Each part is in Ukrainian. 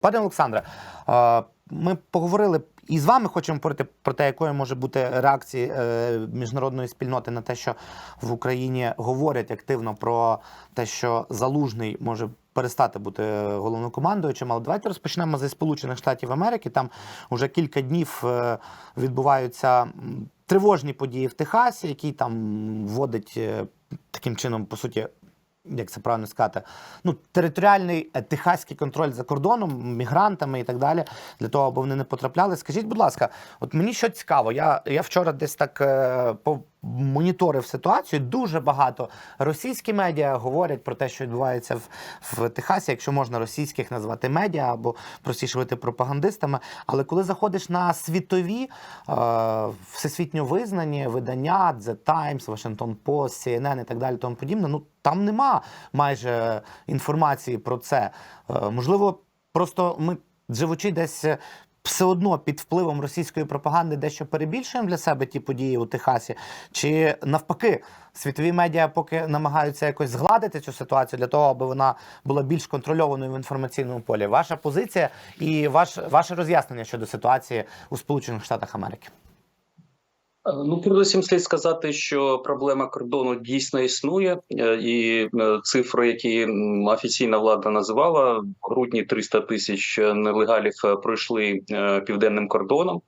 Пане Олександре, е, ми поговорили і з вами хочемо говорити про те, якою може бути реакція е, міжнародної спільноти на те, що в Україні говорять активно про те, що залужний може перестати бути головнокомандуючим. Але давайте розпочнемо зі Сполучених Штатів Америки. Там вже кілька днів е, відбуваються тривожні події в Техасі, які там вводить е, таким чином, по суті, як це правильно сказати, ну, територіальний е, техаський контроль за кордоном, мігрантами і так далі, для того, аби вони не потрапляли. Скажіть, будь ласка, от мені що цікаво, я, я вчора десь так е, помоніторив ситуацію. Дуже багато російські медіа говорять про те, що відбувається в, в Техасі, якщо можна російських назвати медіа або простіше говорити пропагандистами. Але коли заходиш на світові е, всесвітньо визнані видання, The Times, Washington Post, CNN і так далі, тому подібне, ну там нема майже інформації про це. Е, можливо, просто ми живучи десь. Все одно під впливом російської пропаганди дещо перебільшуємо для себе ті події у Техасі, чи навпаки, світові медіа поки намагаються якось згладити цю ситуацію для того, аби вона була більш контрольованою в інформаційному полі. Ваша позиція і ваш, ваше роз'яснення щодо ситуації у Сполучених Штатах Америки. Ну, передусім слід сказати, що проблема кордону дійсно існує, е, і е, цифри, які офіційна влада називала, в грудні 300 тисяч нелегалів е, пройшли південним кордоном.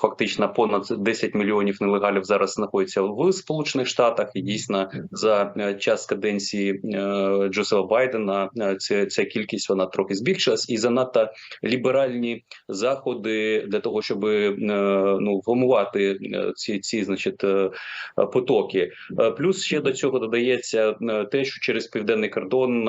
Фактично понад 10 мільйонів нелегалів зараз знаходяться в Сполучених Штатах, і дійсно за е, час каденції е, Джозефа Байдена е, ця, ця кількість вона трохи збільшилась, і занадто ліберальні заходи для того, щоб ну вгамувати ці, ці значить потоки. Плюс ще до цього додається те, що через південний кордон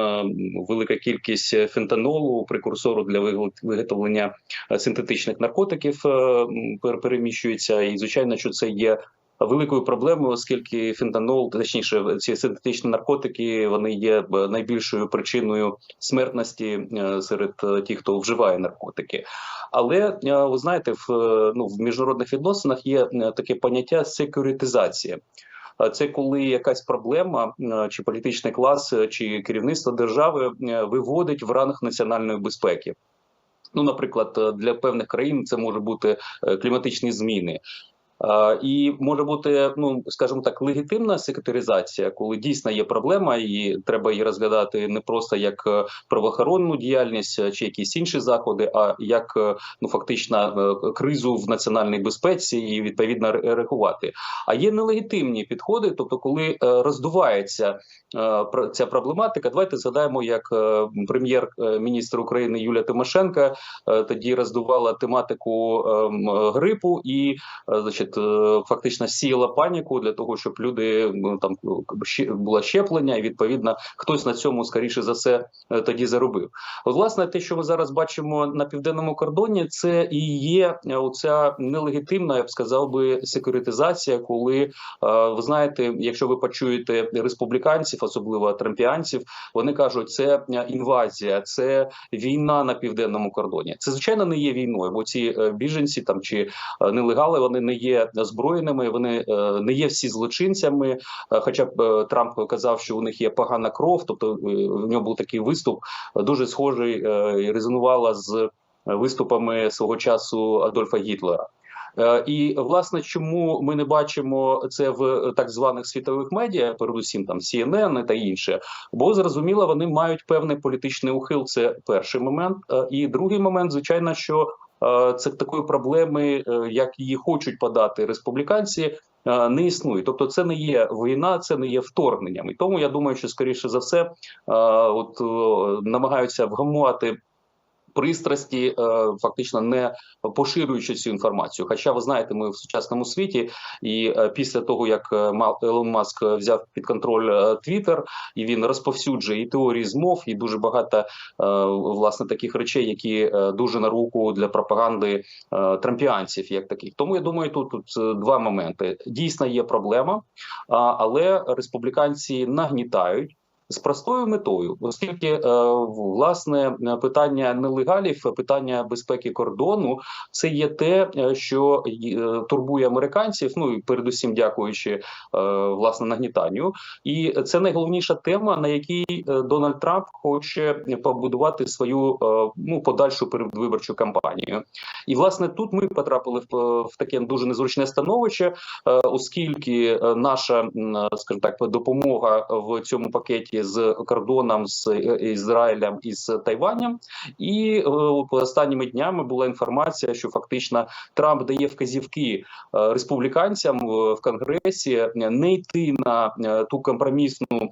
велика кількість фентанолу, прекурсору для виготовлення синтетичних наркотиків е, пер- переміщується, і звичайно, що це є. Великою проблемою, оскільки фентанол, точніше, ці синтетичні наркотики, вони є найбільшою причиною смертності е, серед е, тих, хто вживає наркотики. Але е, ви знаєте, в е, ну в міжнародних відносинах є е, таке поняття секюритизація. Це коли якась проблема, е, чи політичний клас, е, чи керівництво держави е, виводить в ранг національної безпеки. Ну, наприклад, е, для певних країн це може бути е, кліматичні зміни. Е, І може бути, ну скажімо так, легітимна секретаризація, коли дійсно є проблема, і треба її розглядати не просто як е, правоохоронну діяльність е, чи якісь інші заходи, а як ну фактично кризу в національній безпеці і відповідно реагувати. А є нелегітимні підходи, тобто, коли роздувається ця проблематика. Давайте згадаємо, як прем'єр-міністр України Юлія Тимошенка тоді роздувала тематику ем, грипу і значить, е, фактично сіяла паніку для того, щоб люди ну, там ще було щеплення, і відповідно хтось на цьому скоріше за все е, тоді заробив. От, власне, те, що ми зараз бачимо на південному кордоні, це і є е, оця нелегітимна, я б сказав би, секюритизація, коли е, ви знаєте, якщо ви почуєте республіканців, особливо трампіанців, вони кажуть, це е, інвазія, це війна на південному кордоні. Це звичайно не є війною, бо ці е, біженці там чи е, нелегали вони не є озброєними, вони е, не є всі злочинцями. Е, Хоча б е, Трамп казав, що у них є погана кров, тобто е, в нього був такий виступ, е, дуже схожий е, резонувала з виступами свого часу Адольфа Гітлера. Е, І власне, чому ми не бачимо це в так званих світових медіа, передусім там CNN та інше, бо зрозуміло, вони мають певний політичний ухил. Це перший момент. Е, І другий момент, звичайно, що е, це такої проблеми, е, як її хочуть подати республіканці. е, Не існує, тобто це не є війна, це не є вторгненням. І тому я думаю, що скоріше за все, е, от е, намагаються вгамувати пристрасті, е, фактично не поширюючи цю інформацію. Хоча ви знаєте, ми в сучасному світі, і е, після того як е, Елон Маск взяв під контроль Твіттер, і він розповсюджує і теорії змов, і дуже багато е, власне таких речей, які е, дуже на руку для пропаганди е, трампіанців, як таких. Тому я думаю, тут, тут е, два моменти. Дійсно є проблема, але республіканці нагнітають. З простою метою, оскільки е, власне питання нелегалів, питання безпеки кордону, це є те, е, що е, турбує американців. Ну і передусім дякуючи власне нагнітанню. І це найголовніша тема, на якій Дональд Трамп хоче побудувати свою ну подальшу передвиборчу кампанію. І власне тут ми потрапили в, в таке дуже незручне становище, оскільки наша, скажімо так, допомога в цьому пакеті з кордоном з е, Ізраїлем і з Тайванем, і е, останніми днями була інформація, що фактично Трамп дає вказівки е, республіканцям в Конгресі не йти на е, ту компромісну е,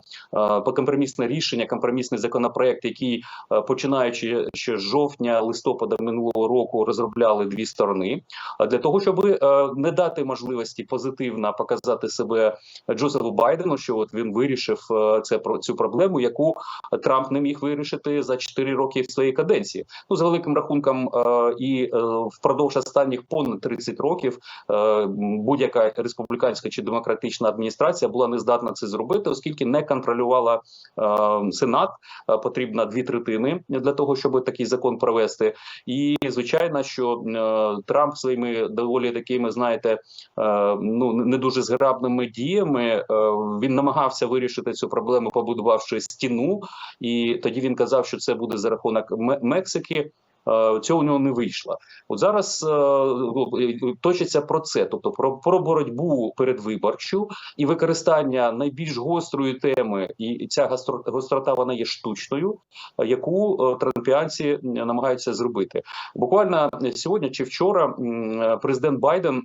по компромісне рішення, компромісний законопроект, який е, починаючи ще з жовтня листопада минулого року розробляли дві сторони, для того, щоб е, не дати можливості позитивно показати себе Джозефу Байдену, що от він вирішив е, це про цю проблему, яку Трамп не міг вирішити за 4 роки в своїй каденції. Ну за великим рахунком, е, і е, впродовж останніх понад 30 років е, будь-яка республіканська чи демократична адміністрація була не здатна це зробити, оскільки не контролювала сенат. Потрібно дві третини для того, щоб такий закон провести. І звичайно, що Трамп своїми доволі такими, знаєте, ну не дуже зграбними діями він намагався вирішити цю проблему, побудувавши стіну, і тоді він казав, що це буде за рахунок Мексики. Е, Цього у нього не вийшло. От зараз е, ну, точиться про це, тобто про, про боротьбу передвиборчу і використання найбільш гострої теми, і ця гастро- гострота вона є штучною, яку е, трампіанці намагаються зробити. Буквально сьогодні чи вчора президент Байден.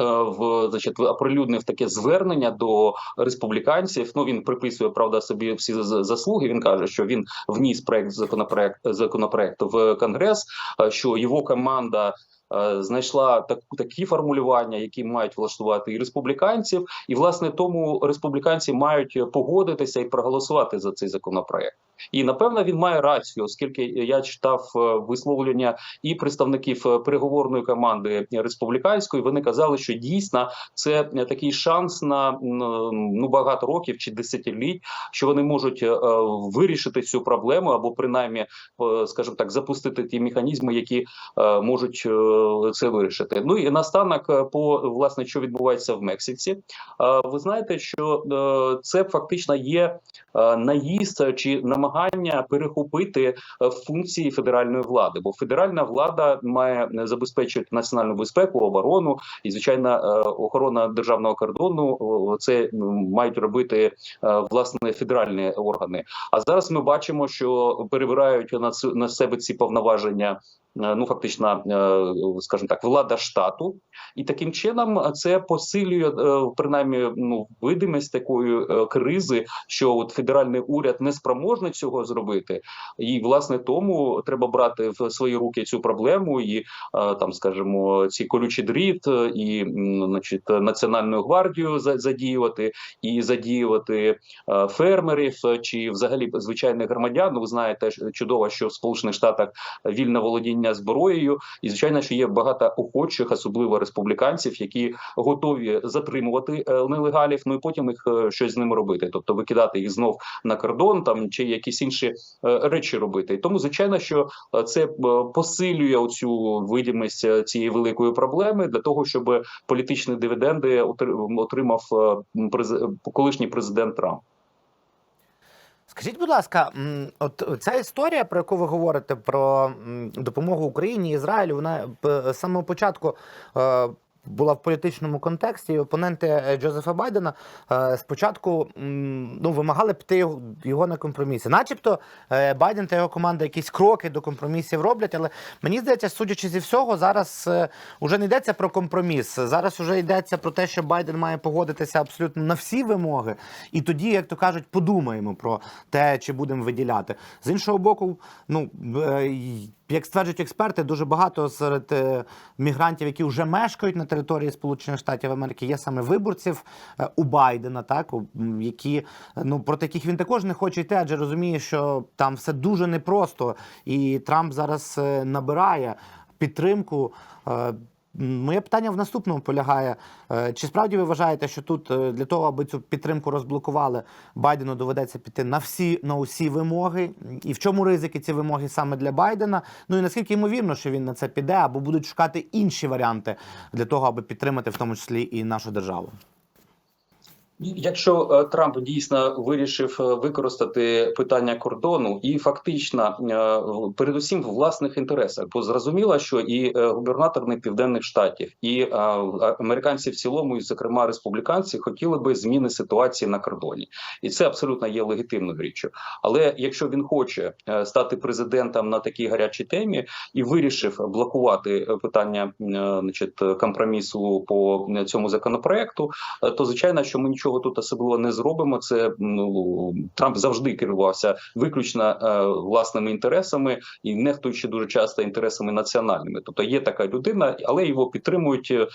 Е, В значить оприлюднив таке звернення до республіканців. Ну він приписує правда собі всі заслуги. Він каже, що він вніс проект законопроект законопроект в конгрес, е, що його команда. Е, Знайшла таку такі формулювання, які мають влаштувати і республіканців, і власне тому республіканці мають погодитися і проголосувати за цей законопроект. І напевно він має рацію, оскільки я читав е, висловлення і представників е, переговорної команди республіканської. Вони казали, що дійсно це такий шанс на ну багато років чи десятиліть, що вони можуть вирішити цю проблему або принаймні, скажімо так, запустити ті механізми, які можуть це вирішити. Ну і настанок е, по власне, що відбувається в Мексиці. Е, Ви знаєте, що е, це фактично є е, наїзд чи намагання перехопити е, функції федеральної влади, бо федеральна влада має е, забезпечувати національну безпеку, оборону і звичайно е, охорона державного кордону. Це мають робити е, власне федеральні органи. А зараз ми бачимо, що перебирають на себе ці повноваження. Е, Ну, фактично, е, скажімо так, влада штату, і таким чином це посилює е, принаймні ну видимість такої е, кризи, що от федеральний уряд не спроможний цього зробити, і власне тому треба брати в свої руки цю проблему і е, там, скажімо, ці колючі дріт, е, і значить, національну гвардію за- задіювати, і задіювати е, фермерів е, чи взагалі звичайних громадян. Ну, ви знаєте чудово, що в Сполучених Штатах вільне володіння зброєю, і звичайно, що є багато охочих, особливо республіканців, які готові затримувати е, нелегалів, ну і потім їх е, щось з ними робити, тобто викидати їх знов на кордон, там чи якісь інші е, речі робити. Тому, звичайно, що це посилює оцю видимість е, цієї великої проблеми для того, щоб політичні дивіденди отри- отримав колишній президент Трамп. Скажіть, будь ласка, от ця історія, про яку ви говорите, про допомогу Україні Ізраїлю, вона з самого початку е, була в політичному контексті. І опоненти е, Джозефа Байдена е, спочатку ну, вимагали піти його, на компроміси. Начебто е, Байден та його команда якісь кроки до компромісів роблять, але мені здається, судячи зі всього, зараз уже не йдеться про компроміс. Зараз вже йдеться про те, що Байден має погодитися абсолютно на всі вимоги, і тоді, як то кажуть, подумаємо про те, чи будемо виділяти. З іншого боку, ну як стверджують експерти, дуже багато серед е, мігрантів, які вже мешкають на території Сполучених Штатів Америки, є саме виборців е, у Байдена, так які ну проти яких він також не хоче йти, адже розуміє, що там все дуже непросто, і Трамп зараз е, набирає підтримку. Моє питання в наступному полягає: Е, чи справді ви вважаєте, що тут е, для того, аби цю підтримку розблокували, Байдену доведеться піти на всі на усі вимоги? І в чому ризики ці вимоги саме для Байдена? Ну і наскільки ймовірно, що він на це піде, або будуть шукати інші варіанти для того, аби підтримати в тому числі і нашу державу? Якщо е, Трамп дійсно вирішив е, використати питання кордону і фактично е, передусім в власних інтересах, бо зрозуміло, що і губернаторних південних штатів, і американці в цілому, і зокрема республіканці, хотіли би зміни ситуації на кордоні, і це абсолютно є легітимною річчю. Але якщо він хоче стати президентом на такій гарячій темі і вирішив блокувати питання значить, компромісу по цьому законопроекту, то звичайно, що ми нічого тут особливо не зробимо. Це ну Трамп завжди керувався виключно е, власними інтересами і нехтуючи дуже часто інтересами національними. Тобто є така людина, але його підтримують е,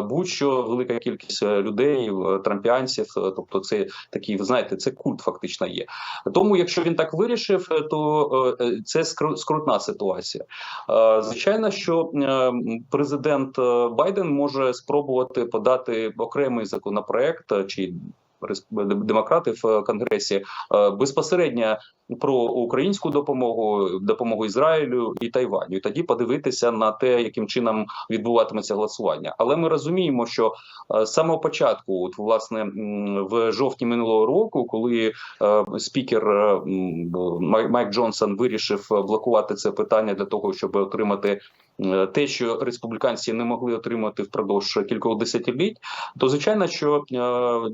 будь-що велика кількість е, людей, трампіанців. Тобто, це такий, ви знаєте, це культ фактично є. Тому, якщо він так вирішив, то це скру- скрутна ситуація. Звичайно, що президент Байден може спробувати подати окремий законопроект чи демократи в е, конгресі е, безпосередньо про українську допомогу, допомогу Ізраїлю і Тайваню. І тоді подивитися на те, яким чином відбуватиметься голосування. Але ми розуміємо, що е, з самого початку, от власне в жовтні минулого року, коли е, спікер е, Май- Майк Джонсон вирішив блокувати це питання для того, щоб отримати. Те, що республіканці не могли отримати впродовж кількох десятиліть, то звичайно, що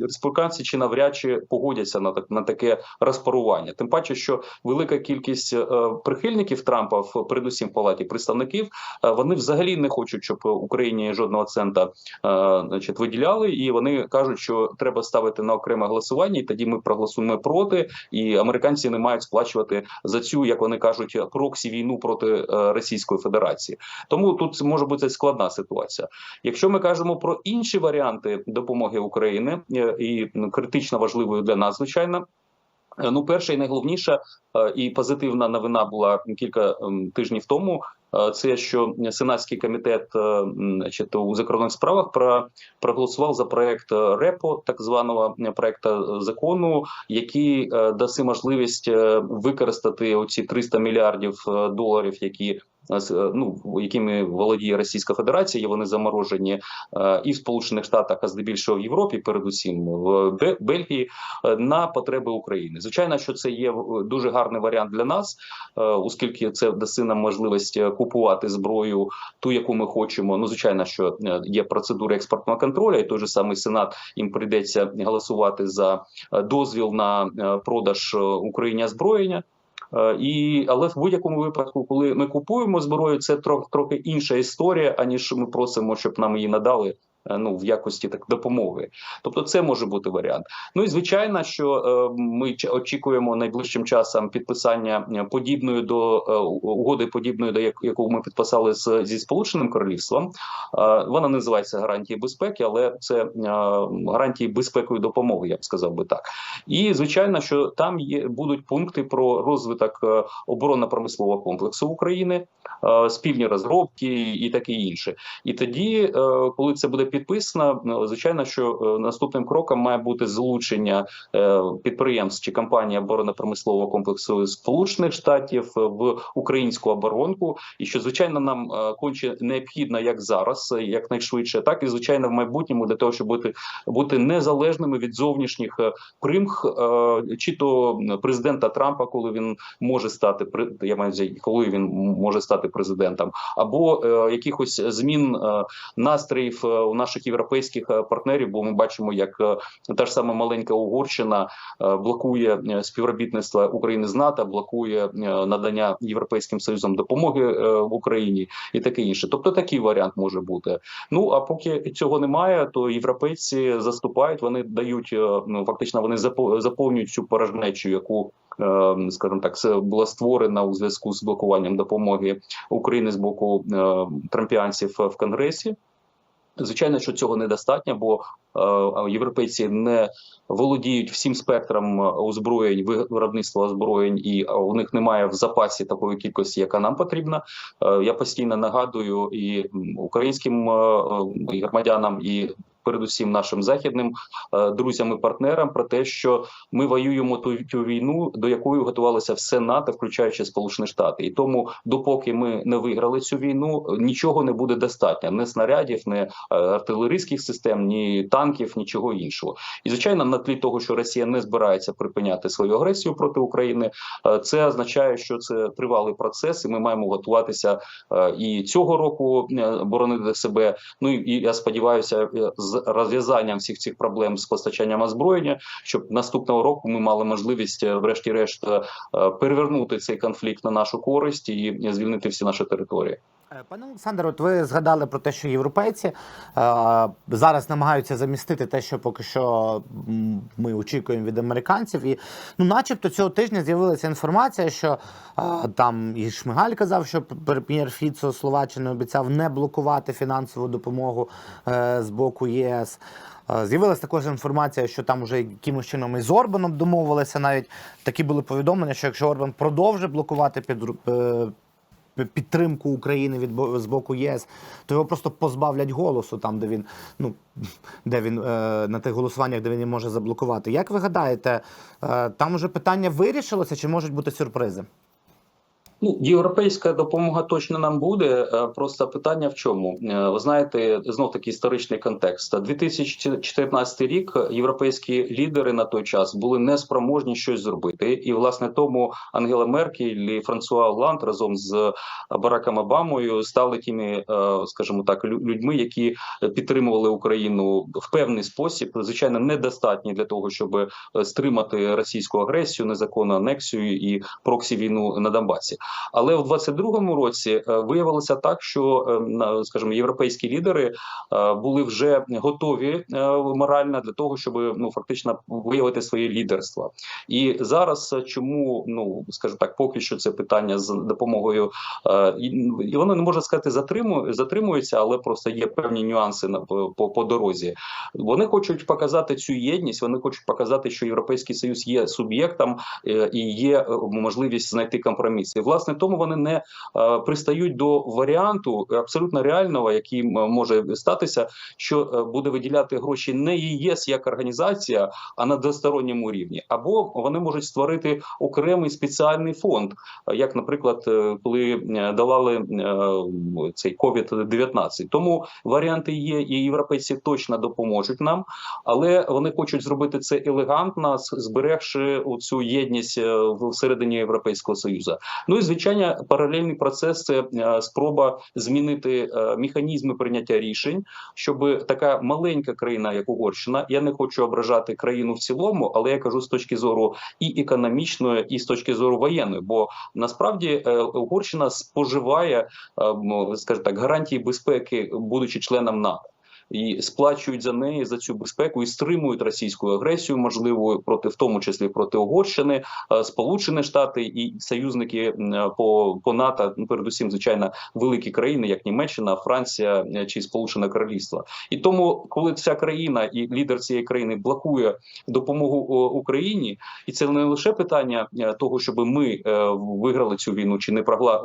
республіканці чи навряд чи погодяться на так на таке розпарування. Тим паче, що велика кількість е, прихильників Трампа, в передусім палаті представників, е, вони взагалі не хочуть, щоб Україні жодного цента е, значить, виділяли, і вони кажуть, що треба ставити на окреме голосування, і тоді ми проголосуємо проти, і американці не мають сплачувати за цю, як вони кажуть, проксі війну проти Російської Федерації. Тому тут може бути складна ситуація. Якщо ми кажемо про інші варіанти допомоги України і критично важливою для нас, звичайно. Е, Ну, перша і найголовніша е, і позитивна новина була кілька ем, тижнів тому. е, Це що сенатський комітет чи то у закордонних справах про проголосував за проект РЕПО, так званого проекту закону, який дасть можливість використати оці 300 мільярдів доларів, які ну якими володіє Російська Федерація, вони заморожені е, і в Сполучених Штатах, а здебільшого в Європі, передусім в Бельгії, е, на потреби України. Звичайно, що це є е, дуже гарний варіант для нас, е, оскільки це дасть нам можливість е, купувати зброю, ту, яку ми хочемо. Ну, звичайно, що е, є процедура експортного контролю, і той же самий Сенат їм прийдеться голосувати за е, дозвіл на е, продаж е, Україні озброєння. Е, І але в будь-якому випадку, коли ми купуємо зброю, це трохи трохи інша історія, аніж ми просимо, щоб нам її надали. Е, Ну, в якості так допомоги, тобто це може бути варіант. Ну і звичайно, що е, ми очікуємо найближчим часом підписання е, подібної до угоди, подібної до як- яку ми підписали з зі Сполученим Королівством. Вона називається гарантії безпеки, але це гарантії безпекової допомоги, я б сказав би так. І звичайно, що там є будуть пункти про розвиток е, оборонно-промислового комплексу України, спільні розробки і таке інше. І тоді, коли це буде підписано, е, звичайно, що е, наступним кроком має бути залучення е, підприємств чи компаній оборонно-промислового комплексу Сполучених Штатів е, в українську оборонку, і що звичайно нам конче необхідно як зараз, е, якнайшвидше, так і звичайно в майбутньому для того, щоб бути бути незалежними від зовнішніх примх, чи то президента Трампа, коли він може стати я маю коли він може стати президентом, або якихось змін настроїв у наших європейських е, партнерів. Бо ми бачимо, як е, та ж сама маленька Угорщина е, блокує співробітництво України з НАТО, блокує надання європейським союзом допомоги в Україні і таке інше. Тобто такий варіант може бути. Ну а поки цього немає, то європейці заступають. Вони дають ну фактично вони заповнюють цю порожнечу, яку скажімо так, була створена у зв'язку з блокуванням допомоги України з боку трампіанців в Конгресі. Звичайно, що цього недостатньо, бо е, європейці не володіють всім спектром озброєнь, виробництва озброєнь, і е, у них немає в запасі такої кількості, яка нам потрібна. Е, я постійно нагадую і українським е, громадянам, і передусім нашим західним е, друзям і партнерам про те, що ми воюємо ту, ту війну, до якої готувалося все НАТО, включаючи Сполучені Штати. І тому, допоки ми не виграли цю війну, нічого не буде достатньо: ні снарядів, ні е, артилерійських систем, ні танків, нічого іншого. І звичайно, на тлі того, що Росія не збирається припиняти свою агресію проти України, е, це означає, що це тривалий процес, і ми маємо готуватися е, і цього року боронити себе. Ну і я сподіваюся, е, з розв'язанням всіх цих проблем з постачанням озброєння, щоб наступного року ми мали можливість, е, врешті-решт, е, е, перевернути цей конфлікт на нашу користь і звільнити всі наші території. Е, Пане Олександр, от ви згадали про те, що європейці е, зараз намагаються замістити те, що поки що ми очікуємо від американців. І ну, начебто цього тижня з'явилася інформація, що е, там і Шмигаль казав, що прем'єр Фіцо Словаччини обіцяв не блокувати фінансову допомогу е, з боку ЄС. Е, З'явилася також інформація, що там вже якимось чином із Орбаном домовилися. Навіть такі були повідомлення, що якщо Орбан продовжить блокувати під е, підтримку України від з боку ЄС, то його просто позбавлять голосу там, де він ну де він е, на тих голосуваннях, де він може заблокувати. Як ви гадаєте, е, там уже питання вирішилося, чи можуть бути сюрпризи? Ну, європейська допомога точно нам буде. е, Просто питання в чому? Е, Ви знаєте, знов таки історичний контекст. 2014 рік європейські лідери на той час були неспроможні щось зробити, і власне тому Ангела Меркель і Франсуа Оланд разом з Бараком Обамою стали тими, е, скажімо так, лю- людьми, які підтримували Україну в певний спосіб. Звичайно, недостатні для того, щоб стримати російську агресію, незаконну анексію і проксі війну на Донбасі. Але в 22-му році е, виявилося так, що е, на- скажімо, європейські лідери е, були вже готові е, морально для того, щоб ну фактично виявити своє лідерство. І зараз чому ну скажімо так, поки що це питання з допомогою і, воно не можна сказати затримує, затримується, але просто є певні нюанси на по, по, дорозі. Вони хочуть показати цю єдність. Вони хочуть показати, що європейський союз є суб'єктом і є можливість знайти компроміс. І власне тому вони не е, пристають до варіанту абсолютно реального, який може статися, що е, буде виділяти гроші не ЄС як організація, а на двосторонньому рівні, або вони можуть створити окремий спеціальний фонд, е, як, наприклад, коли давали е, цей covid 19 Тому варіанти є, і європейці точно допоможуть нам, але вони хочуть зробити це елегантно, зберегши цю єдність всередині Європейського союзу. Ну і звичайно, паралельний процес це е, спроба змінити е, механізми прийняття рішень, щоб така маленька країна, як Угорщина, я не хочу ображати країну в цілому, але я кажу з точки зору і економічної, і з точки зору воєнної, бо насправді е, Угорщина споживає, скажімо так, гарантії безпеки, будучи членом НАТО. І сплачують за неї за цю безпеку і стримують російську агресію, можливо, проти в тому числі проти Угорщини, е, Сполучені Штати і союзники по, по НАТО, ну, передусім, звичайно, великі країни, як Німеччина, Франція е, чи Сполучене Королівство. І тому, коли ця країна і лідер цієї країни блокує допомогу Україні, і це не лише питання е, того, щоб ми виграли цю війну чи не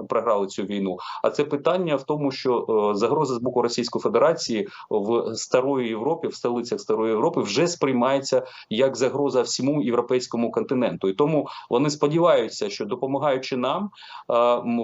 програли цю війну, а це питання в тому, що загроза з боку Російської Федерації в старої Європі, в столицях старої Європи, вже сприймається як загроза всьому європейському континенту. І тому вони сподіваються, що допомагаючи нам,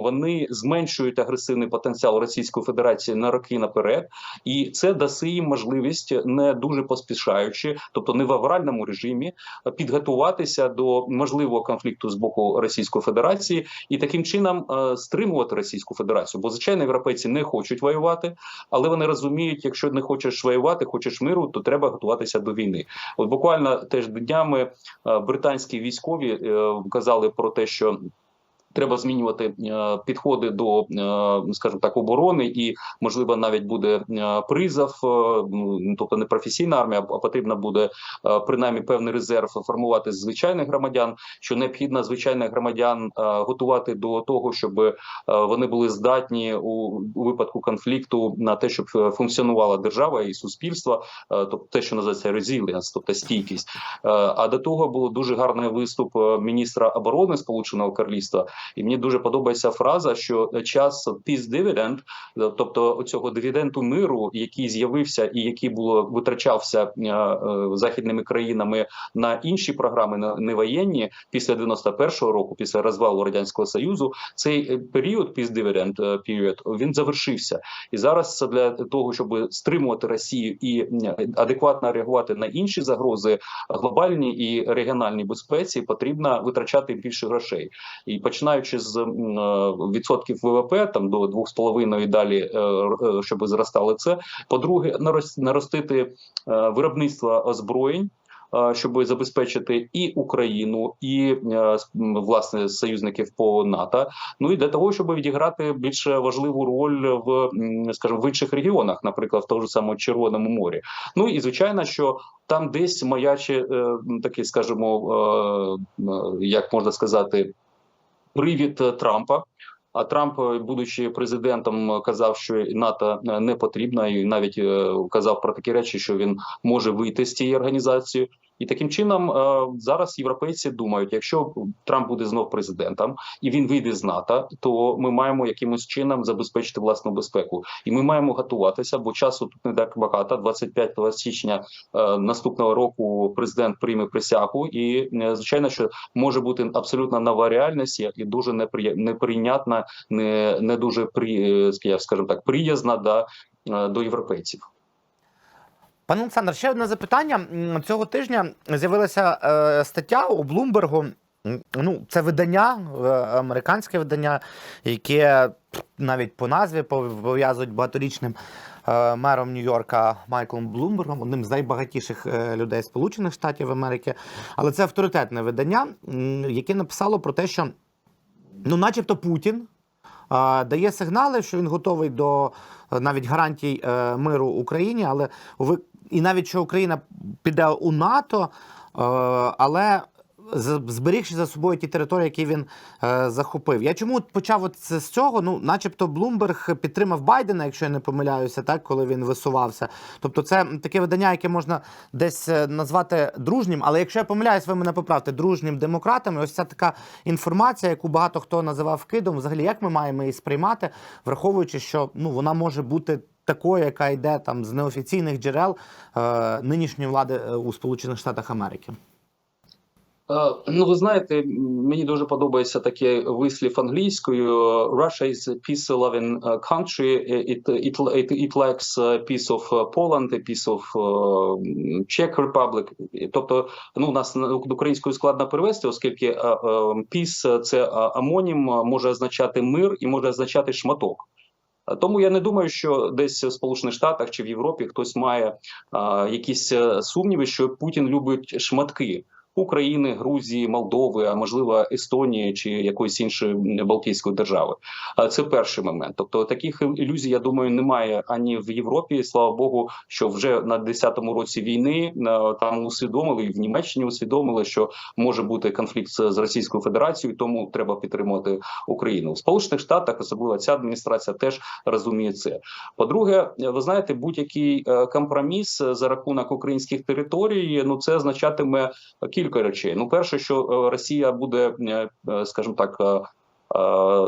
вони зменшують агресивний потенціал Російської Федерації на роки наперед, і це дасть їм можливість, не дуже поспішаючи, тобто не в авральному режимі, підготуватися до можливого конфлікту з боку Російської Федерації і таким чином стримувати Російську Федерацію. Бо звичайно, європейці не хочуть воювати, але вони розуміють, якщо не хочеш воювати, хочеш миру, то треба готуватися до війни. От буквально теж днями е, британські військові е, казали про те, що треба змінювати е, підходи до, е, скажімо так, оборони, і можливо навіть буде е, призов, ну, тобто не професійна армія, а потрібна буде принаймні певний резерв формувати з звичайних громадян. Що необхідно звичайних громадян готувати до того, щоб вони були здатні у, випадку конфлікту на те, щоб функціонувала держава і суспільство, тобто те, що називається resilience, тобто стійкість. А до того було дуже гарний виступ міністра оборони Сполученого Королівства, і мені дуже подобається фраза, що час peace dividend, тобто цього дивіденду миру, який з'явився і який було витрачався е, е, західними країнами на інші програми, на не воєнні після 91-го року, після розвалу радянського союзу, цей е, період peace dividend period, він завершився. І зараз для того, щоб стримувати Росію і адекватно реагувати на інші загрози глобальній і регіональній безпеці, потрібно витрачати більше грошей. І починаючи з е, відсотків ВВП там до 2,5 і далі, е, е, щоб зростали це. По-друге, нарос- наростити виробництво озброєнь. Щоб забезпечити і Україну, і власне союзників по НАТО, ну і для того, щоб відіграти більш важливу роль в скажімо, в інших регіонах, наприклад, в тому ж самому Червоному морі. Ну і звичайно, що там десь маяче е, такий, скажімо, як можна сказати, привід е, Трампа. А Трамп, е, будучи президентом, казав, що НАТО е, не потрібна, і навіть е, казав про такі речі, що він може вийти з цієї організації. І таким чином е, зараз європейці думають, якщо Трамп буде знов президентом і він вийде з НАТО, то ми маємо якимось чином забезпечити власну безпеку, і ми маємо готуватися, бо часу тут не так багато. 25 січня е, наступного року президент прийме присягу, і е, звичайно, що може бути абсолютно нова реальність і дуже неприйнятна, не не дуже при скажімо так, приязна да, до європейців. Пане Олександр, ще одне запитання. Цього тижня з'явилася е, стаття у Блумбергу. Ну, це видання, е, американське видання, яке навіть по назві пов'язують багаторічним е, мером Нью-Йорка Майклом Блумбергом, одним з найбагатіших е, людей Сполучених Штатів Америки. Але це авторитетне видання, яке написало про те, що ну, начебто Путін дає сигнали, що він готовий до навіть гарантій миру Україні, але ви і навіть що Україна піде у НАТО, е, але зберігши за собою ті території, які він е, захопив. Я чому почав от з цього? Ну, начебто, Блумберг підтримав Байдена, якщо я не помиляюся, так коли він висувався. Тобто, це таке видання, яке можна десь е, назвати дружнім. Але якщо я помиляюсь, ви мене поправте дружнім демократами. Ось ця така інформація, яку багато хто називав вкидом. Взагалі, як ми маємо її сприймати, враховуючи, що ну вона може бути. Такою, яка йде там з неофіційних джерел е, нинішньої влади е, у Сполучених Штатах Америки. Е, Ну, ви знаєте, мені дуже подобається такий вислів англійською. Russia is a peace-loving е, country. It, it, it, it lacks a of Poland, a piece of Czech Republic. Тобто, ну, у нас українською складно перевести, оскільки peace – це амонім, може означати мир і може означати шматок. Тому я не думаю, що десь в Сполучених Штатах чи в Європі хтось має а, якісь е, сумніви, що Путін любить шматки. України, Грузії, Молдови, а можливо Естонії чи якоїсь іншої Балтійської держави. Це перший момент. Тобто таких ілюзій, я думаю, немає ані в Європі. Слава Богу, що вже на 10-му році війни там усвідомили і в Німеччині усвідомили, що може бути конфлікт з з Російською Федерацією, тому треба підтримувати Україну. В Сполучених Штатах, особливо ця адміністрація, теж розуміє це. По-друге, ви знаєте, будь-який е, компроміс е, за рахунок українських територій, ну це означатиме кілька речей. Ну, перше, що е, Росія буде, е, е, скажімо так,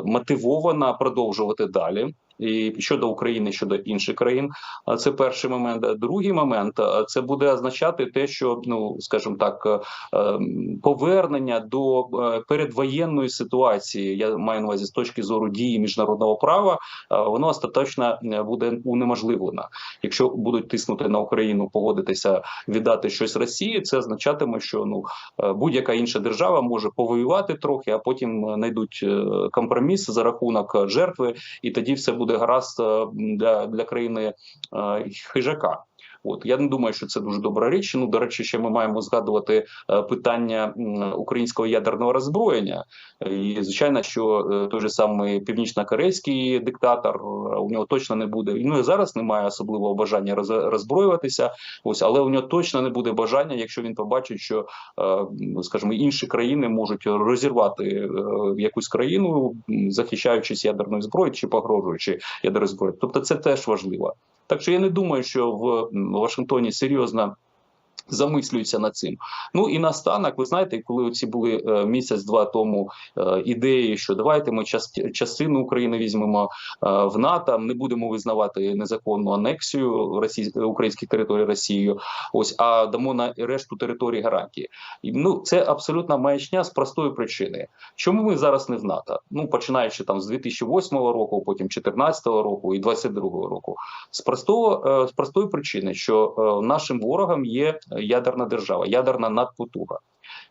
мотивована продовжувати далі. І щодо України, щодо інших країн, А це перший момент. Другий момент е, це буде означати те, що ну скажімо так, е, ем, повернення до е, передвоєнної ситуації. Я маю на увазі з точки зору дії міжнародного права, е, воно остаточно е, буде унеможливлено. Якщо будуть тиснути на Україну, погодитися віддати щось Росії, це означатиме, що ну е, будь-яка інша держава може повоювати трохи, а потім е, знайдуть е, компроміс за рахунок е, жертви, і тоді все буде гаразд е, для, для країни е, хижака. От я не думаю, що це дуже добра річ. Ну до речі, ще ми маємо згадувати е, питання українського ядерного роззброєння. І звичайно, що е, той же самий північно-корейський диктатор е, у нього точно не буде. Ну і зараз немає особливого бажання роз- роззброюватися. Ось, але у нього точно не буде бажання, якщо він побачить, що скажімо, інші країни можуть розірвати якусь країну, захищаючись ядерною зброєю чи погрожуючи ядерною зброєю. Тобто, це теж важливо. Так що я не думаю, що в Вашингтоні серйозно замислюються над цим. Ну і наостанок, ви знаєте, коли оці були е, місяць-два тому е, ідеї, що давайте ми час, частину України візьмемо е, в НАТО, не будемо визнавати незаконну анексію українських територій Росією. Ось а дамо на решту території гарантії. Ну це абсолютна маячня з простої причини. Чому ми зараз не в НАТО? Ну починаючи там з 2008 року, потім 2014 року і 2022 року. З простого з простої причини, що нашим ворогом є ядерна держава, ядерна надпотуга.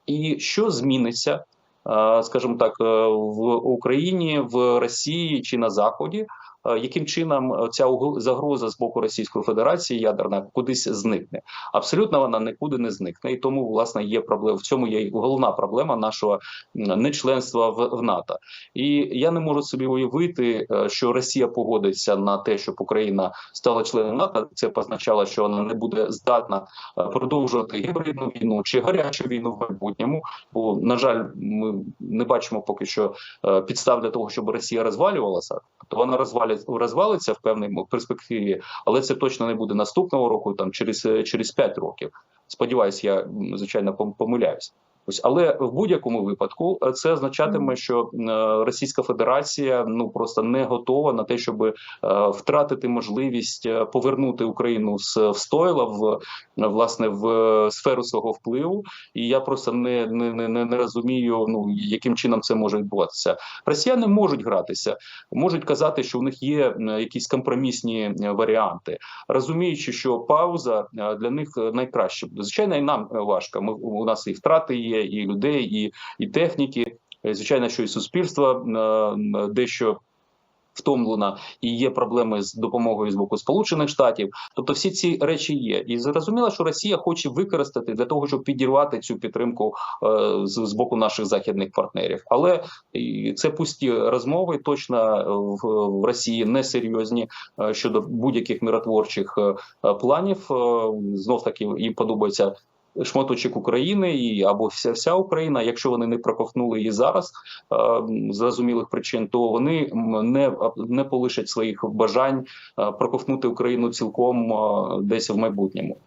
І що зміниться, е, скажімо так, е, в Україні, в Росії чи на Заході? Е, Яким чином ця угл- загроза з боку Російської Федерації ядерна кудись зникне? Абсолютно вона нікуди не зникне, і тому власне є проблема. В цьому є головна проблема нашого нечленства в, НАТО. І я не можу собі уявити, е, що Росія погодиться на те, щоб Україна стала членом НАТО. Це позначало, що вона не буде здатна е, продовжувати гібридну війну чи гарячу війну в майбутньому. Бо на жаль, ми не бачимо поки що е, підстав для того, щоб Росія розвалювалася. Тобто вона розвалить розвалиться в певній перспективі, але це точно не буде наступного року, там через е, через 5 років. Сподіваюсь, я звичайно пом- помиляюсь. Ось, але в будь-якому випадку е, це означатиме, що е, Російська Федерація ну просто не готова на те, щоб е, втратити можливість повернути Україну з встойла в власне в сферу свого впливу. І я просто не, не, не, не- розумію, ну яким чином це може відбуватися. Росіяни можуть гратися, можуть казати, що у них є якісь компромісні варіанти, розуміючи, що пауза для них найкраще. Звичайно, і нам важко. Ми у нас і втрати є, і людей, і, і техніки. Е, Звичайно, що і суспільство е, дещо. Втомлена і є проблеми з допомогою з боку Сполучених Штатів. Тобто, всі ці речі є, і зрозуміло, що Росія хоче використати для того, щоб підірвати цю підтримку е, з, боку наших західних партнерів. Але це пусті розмови. Точно в, Росії несерйозні е, щодо будь-яких миротворчих планів. Знов таки їм подобається. Шматочок України і або вся вся Україна, якщо вони не проковтнули її зараз е, з зрозумілих причин, то вони не, не полишать своїх бажань е, проковтнути Україну цілком е, десь в майбутньому.